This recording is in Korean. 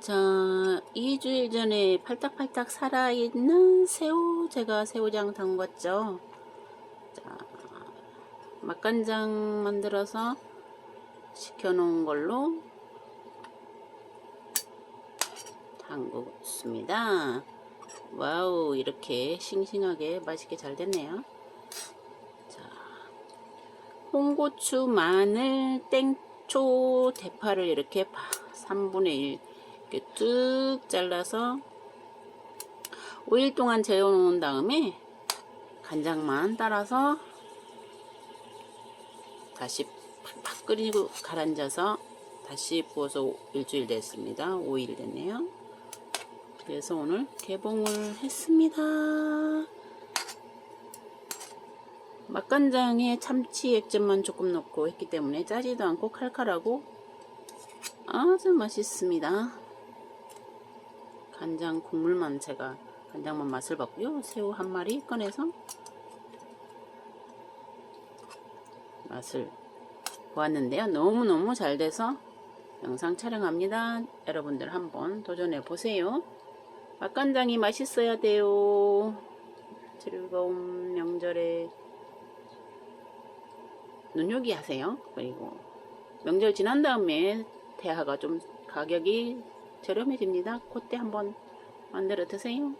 자, 2주일 전에 팔딱팔딱 살아있는 새우, 제가 새우장 담궜죠. 자, 맛간장 만들어서 식혀놓은 걸로 담궜습니다. 와우, 이렇게 싱싱하게 맛있게 잘 됐네요. 자, 홍고추, 마늘, 땡초, 대파를 이렇게 3분의 1 이렇게 뚝 잘라서 5일 동안 재워놓은 다음에 간장만 따라서 다시 팍팍 끓이고 가라앉아서 다시 부어서 일주일 됐습니다. 5일 됐네요. 그래서 오늘 개봉을 했습니다. 맛간장에 참치 액젓만 조금 넣고 했기 때문에 짜지도 않고 칼칼하고 아주 맛있습니다. 간장 국물만 제가 간장만 맛을 봤고요. 새우 한 마리 꺼내서 맛을 보았는데요. 너무너무 잘 돼서 영상 촬영합니다. 여러분들 한번 도전해 보세요. 맛간장이 맛있어야 돼요. 즐거운 명절에 눈요기 하세요. 그리고 명절 지난 다음에 대하가 좀 가격이 저렴해집니다. 그때 한번 만들어 드세요.